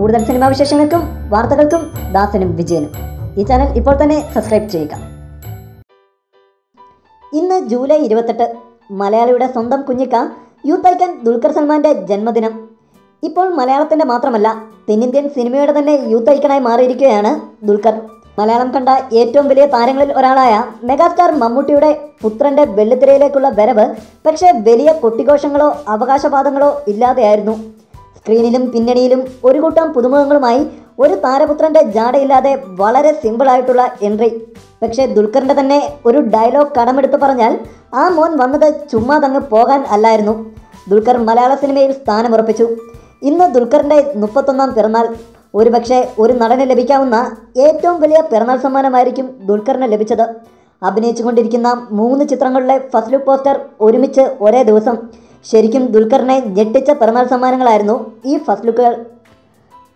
കൂടുതൽ സിനിമാ വിശേഷങ്ങൾക്കും വാർത്തകൾക്കും ദാസനും വിജയനും. ഈ ചാനൽ ഇപ്പോൾ തന്നെ സബ്സ്ക്രൈബ് ചെയ്യുക. ഇന്ന് ജൂലൈ ഇരുപത്തെട്ട് മലയാളിയുടെ സ്വന്തം കുഞ്ഞിക്ക യൂത്ത് ഐക്കൻ ദുൽഖർ സൽമാന്റെ ജന്മദിനം. ഇപ്പോൾ മലയാളത്തിന്റെ മാത്രമല്ല തെന്നിന്ത്യൻ സിനിമയുടെ തന്നെ യൂത്ത് ഐക്കണായി മാറിയിരിക്കുകയാണ് ദുൽഖർ. മലയാളം കണ്ട ഏറ്റവും വലിയ താരങ്ങളിൽ ഒരാളായ മെഗാസ്റ്റാർ മമ്മൂട്ടിയുടെ പുത്രന്റെ വെള്ളിത്തിരയിലേക്കുള്ള വരവ് പക്ഷേ വലിയ കൊട്ടിഘോഷങ്ങളോ അവകാശവാദങ്ങളോ ഇല്ലാതെയായിരുന്നു. സ്ക്രീനിലും പിന്നണിയിലും ഒരു കൂട്ടം പുതുമുഖങ്ങളുമായി ഒരു താരപുത്രന്റെ ജാടയില്ലാതെ വളരെ സിമ്പിളായിട്ടുള്ള എൻട്രി പക്ഷേ ദുൽഖറിന്റെ തന്നെ ഒരു ഡയലോഗ് കടമെടുത്ത് പറഞ്ഞാൽ ആ മോൻ വന്നത് ചുമ്മാ തങ്ങ് പോകാൻ അല്ലായിരുന്നു. ദുൽഖർ മലയാള സിനിമയിൽ സ്ഥാനമുറപ്പിച്ചു. ഇന്ന് ദുൽഖറിന്റെ മുപ്പത്തൊന്നാം പിറന്നാൾ. ഒരുപക്ഷെ ഒരു നടന് ലഭിക്കാവുന്ന ഏറ്റവും വലിയ പിറന്നാൾ സമ്മാനമായിരിക്കും ദുൽഖറിന് ലഭിച്ചത്. അഭിനയിച്ചുകൊണ്ടിരിക്കുന്ന മൂന്ന് ചിത്രങ്ങളിലെ ഫസ്റ്റ് ലുക്ക് പോസ്റ്റർ ഒരുമിച്ച് ഒരേ ദിവസം. ശരിക്കും ദുൽഖറിനെ ഞെട്ടിച്ച പിറന്നാൾ സമ്മാനങ്ങളായിരുന്നു ഈ ഫസ്റ്റ് ലുക്കുകൾ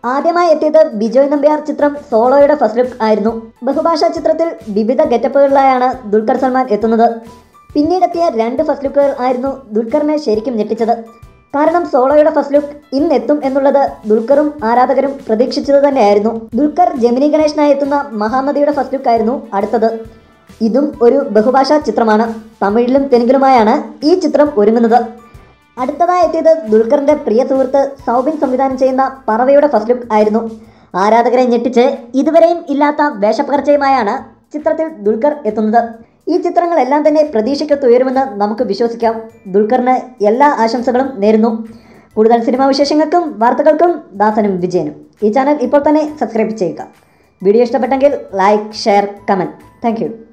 ആദ്യമായി എത്തിയത് ബിജോയ് നമ്പ്യാർ ചിത്രം സോളോയുടെ ഫസ്റ്റ് ലുക്ക് ആയിരുന്നു. ബഹുഭാഷ ചിത്രത്തിൽ വിവിധ ഗെറ്റപ്പുകളിലായാണ് ദുൽഖർ സൽമാൻ എത്തുന്നത്. പിന്നീടെത്തിയ രണ്ട് ഫസ്റ്റ് ലുക്കുകൾ ആയിരുന്നു ദുൽഖറിനെ ശരിക്കും ഞെട്ടിച്ചത്. കാരണം സോളോയുടെ ഫസ്റ്റ് ലുക്ക് ഇന്ന് എത്തും എന്നുള്ളത് ദുൽഖറും ആരാധകരും പ്രതീക്ഷിച്ചത് തന്നെയായിരുന്നു. ദുൽഖർ ജമിനി ഗണേശനായി എത്തുന്ന മഹാനദിയുടെ ഫസ്റ്റ് ലുക്ക് ആയിരുന്നു അടുത്തത്. ഇതും ഒരു ബഹുഭാഷാ ചിത്രമാണ്. തമിഴിലും തെലുങ്കിലുമായാണ് ഈ ചിത്രം ഒരുങ്ങുന്നത്. അടുത്തതായി എത്തിയത് ദുൽഖറിന്റെ പ്രിയ സുഹൃത്ത് സൗബിൻ സംവിധാനം ചെയ്യുന്ന പറവയുടെ ഫസ്റ്റ് ലുക്ക് ആയിരുന്നു. ആരാധകരെ ഞെട്ടിച്ച് ഇതുവരെയും ഇല്ലാത്ത വേഷപ്പകർച്ചയുമായാണ് ചിത്രത്തിൽ ദുൽഖർ എത്തുന്നത്. ഈ ചിത്രങ്ങളെല്ലാം തന്നെ പ്രതീക്ഷയ്ക്കൊത്ത് ഉയരുമെന്ന് നമുക്ക് വിശ്വസിക്കാം. ദുൽഖറിന് എല്ലാ ആശംസകളും നേരുന്നു. കൂടുതൽ സിനിമാ വിശേഷങ്ങൾക്കും വാർത്തകൾക്കും ദാസനും വിജയനും. ഈ ചാനൽ ഇപ്പോൾ തന്നെ സബ്സ്ക്രൈബ് ചെയ്യുക. വീഡിയോ ഇഷ്ടപ്പെട്ടെങ്കിൽ ലൈക്ക് ഷെയർ കമന്റ്. താങ്ക്